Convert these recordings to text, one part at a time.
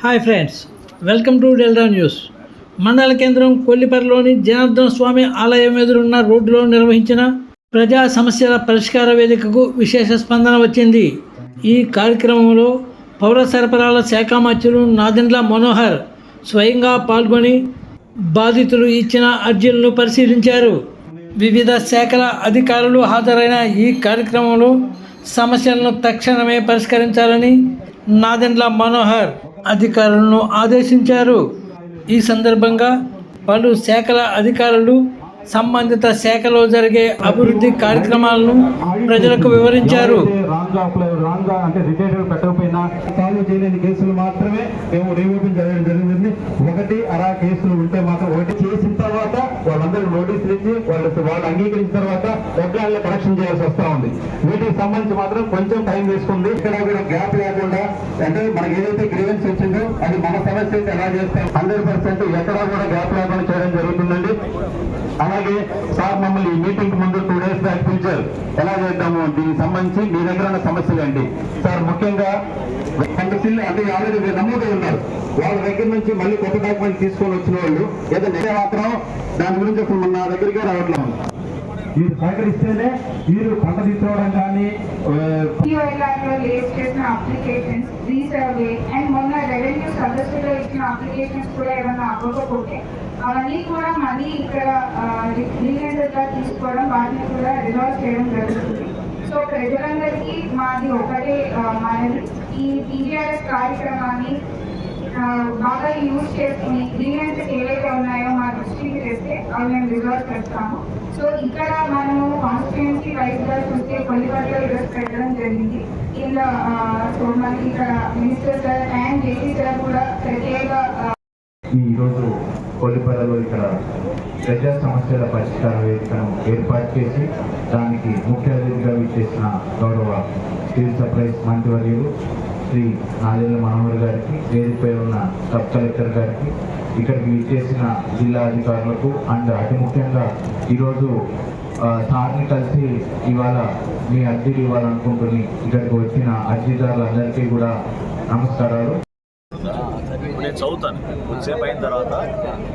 Hi friends welcome to Delta news మండల కేంద్రం కొల్లిపరలోని జనార్దన స్వామి ఆలయం ఎదురున్న రోడ్డులో నిర్వహించిన ప్రజా సమస్యల పరిష్కార వేదికకు విశేష స్పందన వచ్చింది. ఈ కార్యక్రమంలో పౌర సరఫరాల శాఖ మంత్రులు నాదెండ్ల మనోహర్ స్వయంగా పాల్గొని బాధితులు ఇచ్చిన అర్జీలను పరిశీలించారు. వివిధ శాఖల అధికారులు హాజరైన ఈ కార్యక్రమంలో సమస్యలను తక్షణమే పరిష్కరించాలని నాదెండ్ల మనోహర్ అధికారులను ఆదేశించారు. ఈ సందర్భంగా పలు శాఖల అధికారులు సంబంధిత శాఖలో జరిగే అభివృద్ధి కార్యక్రమాలను ప్రజలకు వివరించారు. అంటే రిటైర్డ్ పెట్టకపోయినా సాల్వ్ చేయలేని కేసులు మాత్రమే మేము రీఓపెన్ చేయడం జరిగింది ఒకటి అలా కేసులు ఉంటే మాత్రం ఒకటి చేసిన తర్వాత వాళ్ళందరూ నోటీసులు ఇచ్చి వాళ్ళు వాళ్ళు అంగీకరించిన తర్వాత డెడ్లైన్ కరెక్షన్ చేయాల్సి వస్తా ఉంది. వీటికి సంబంధించి మాత్రం కొంచెం టైం తీసుకుంది ఇక్కడ కూడా గ్యాప్ లేకుండా అంటే మనకి ఏదైతే గ్రీవెన్స్ వచ్చిందో అది మన సమస్య అయితే ఎలా చేస్తాం? హండ్రెడ్ పర్సెంట్ ఎక్కడా కూడా గ్యాప్ లేకుండా చేయడం జరుగుతుందండి. అలాగే సార్ మమ్మల్ని ఈ మీటింగ్ ముందు టూ డేస్ బ్యాక్ ఎలా చేద్దాము? దీనికి సంబంధించి మీ దగ్గర ఉన్న సమస్యలు ఏంటి? సార్ ముఖ్యంగా అంటే still అంటే ఆల్రెడీ మీరు నమోదై ఉన్నారు. వాళ్ళ దగ్గర నుంచి మళ్ళీ కొత్త డాక్యుమెంట్ తీసుకొని వచ్చిన వాళ్ళు ఏదైనా మాత్రం దాని గురించి అసలు మన నా దగ్గరికి రావట్లేదు. మీరు సహకరిస్తేనే మీరు పంట తీసుకోవడం కానీ చేసిన అప్లికేషన్స్ రీసర్వే అండ్ మొన్న రెవెన్యూ సదస్సులో ఇచ్చిన అప్లికేషన్స్ కూడా ఏమైనా అవ్వకపోతే అవన్నీ కూడా మళ్ళీ ఇక్కడ రీజెండర్ తీసుకోవడం వాటిని కూడా రిజాల్వ్ చేయడం జరుగుతుంది. సో ప్రజలందరికీ మాది ఒకటే మనది ఈ టీజీఆర్ఎస్ కార్యక్రమాన్ని బాగా యూజ్ చేసుకుని గ్రీవెన్సెస్ ఏవైతే ఉన్నాయో మా దృష్టికి తెస్తే అవి మేము రిజాల్వ్ చేస్తాము. సో ఇక్కడ మనము కాన్స్టిట్యున్సీ వైజ్ చూస్తే కొన్ని పట్ల డ్రెస్ పెట్టడం జరిగింది. ఇలా సో మనకి ఇక్కడ minister sir and JC sir కూడా ప్రత్యేక ఈరోజు కొల్లిపల్లలో ఇక్కడ ప్రజా సమస్యల పరిష్కార వేదికను ఏర్పాటు చేసి దానికి ముఖ్య అతిథిగా విచ్చేసిన గౌరవ సివిల్ సప్లైస్ మంత్రివర్యులు శ్రీ నాదెల్ల మనోహర్ గారికి వేదికపై ఉన్న సబ్ కలెక్టర్ గారికి ఇక్కడికి విచ్చేసిన జిల్లా అధికారులకు అండ్ అతి ముఖ్యంగా ఈరోజు సార్ని కలిసి ఇవాళ మీ అర్జీలు ఇవ్వాలనుకుంటుని ఇక్కడికి వచ్చిన అర్జీదారులందరికీ కూడా నమస్కారాలు. ఇప్పుడు నేను చదువుతాను. కొద్దిసేపు అయిన తర్వాత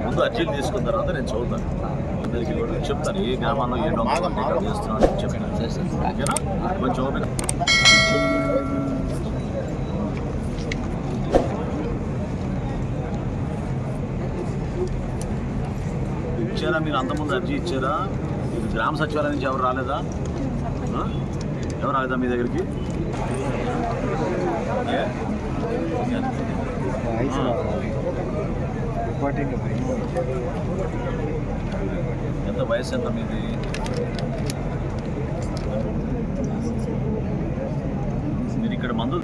ముందు అర్జీలు తీసుకున్న తర్వాత నేను చదువుతాను. అందరికీ కూడా చెప్తాను ఏ గ్రామాల్లో ఏ డాక్టర్ ఎక్కడ చేస్తున్నాను అని ఓకేనా? కొంచెం ఓపెన్ ఇచ్చారా? మీరు అంతకుముందు అర్జీ ఇచ్చారా? మీరు గ్రామ సచివాలయం నుంచి ఎవరు రాలేదా? ఎవరు రాలేదా మీ దగ్గరికి? ఎంత వయసు ఎంత మీది? మీరు ఇక్కడ మందు